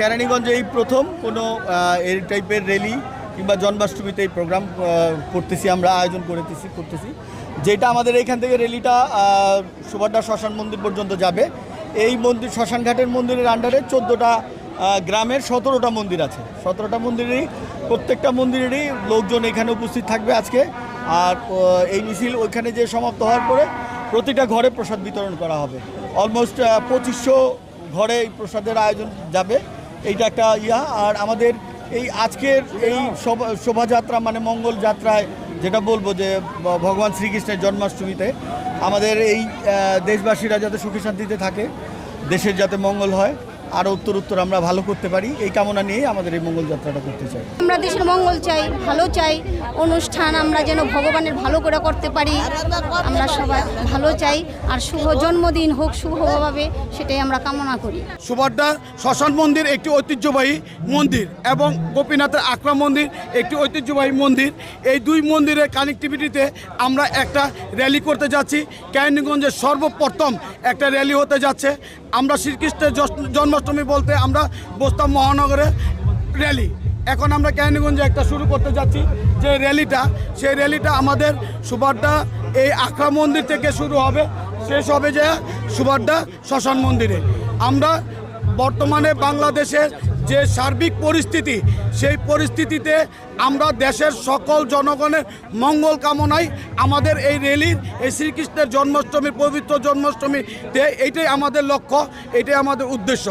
কেরানীগঞ্জে এই প্রথম কোনো এই টাইপের র্যালি কিংবা জন্মাষ্টমীতে এই প্রোগ্রাম করতেছি আমরা আয়োজন করেতেছি করতেছি। যেটা আমাদের এইখান থেকে র্যালিটা আহ, সুভাড্ডা শ্মশান মন্দির পর্যন্ত যাবে। এই মন্দির শ্মশান ঘাটের মন্দিরের আন্ডারে চোদ্দোটা গ্রামের সতেরোটা মন্দির আছে। সতেরোটা মন্দিরেরই প্রত্যেকটা মন্দিরেরই লোকজন এখানে উপস্থিত থাকবে আজকে। আর এই মিছিল ওইখানে যে সমাপ্ত হওয়ার পরে প্রতিটা ঘরে প্রসাদ বিতরণ করা হবে। অলমোস্ট পঁচিশশো ঘরে এই প্রসাদের আয়োজন যাবে। এইটা একটা ইয়া। আর আমাদের এই আজকের এই শোভা- শোভাযাত্রা মানে মঙ্গল যাত্রায় যেটা বলব যে ভগবান শ্রীকৃষ্ণের জন্মাষ্টমীতে আমাদের এই দেশবাসীরা যাতে সুখী শান্তিতে থাকে, দেশের যাতে মঙ্গল হয়, আরও উত্তর উত্তর আমরা ভালো করতে পারি, এই কামনা নিয়ে আমাদের এই মঙ্গল যাত্রাটা করতে চাই। আমরা দেশের মঙ্গল চাই, ভালো চাই অনুষ্ঠান আমরা যেন ভগবানের ভালো করে করতে পারি। আমরা সবাই ভালো চাই। আর শুভ জন্মদিন হোক, শুভভাবে সেটাই আমরা কামনা করি। সুভাড্ডা শ্মশান মন্দির একটি ঐতিহ্যবাহী মন্দির এবং গোপীনাথের আকরা মন্দির একটি ঐতিহ্যবাহী মন্দির। এই দুই মন্দিরের কানেক্টিভিটিতে আমরা একটা র্যালি করতে যাচ্ছি। ক্যানিগঞ্জের সর্বপ্রথম একটা র্যালি হতে যাচ্ছে। আমরা শ্রীকৃষ্ণের জন্মাষ্টমী বলতে আমরা বস্তাম মহানগরে র্যালি এখন আমরা ক্যানিগঞ্জে একটা শুরু করতে যাচ্ছি, যে র্যালিটা। সেই র্যালিটা আমাদের সুভাড্ডা এই আকরা মন্দির থেকে শুরু হবে। শেষ হবে যে সুভাড্ডা শ্মশান মন্দিরে। আমরা বর্তমানে বাংলাদেশের যে সার্বিক পরিস্থিতি, সেই পরিস্থিতিতে আমরা দেশের সকল জনগণের মঙ্গল কামনায় আমাদের এই র্যালির, এই শ্রীকৃষ্ণের জন্মাষ্টমী পবিত্র জন্মাষ্টমীতে এইটাই আমাদের লক্ষ্য এটাই আমাদের উদ্দেশ্য।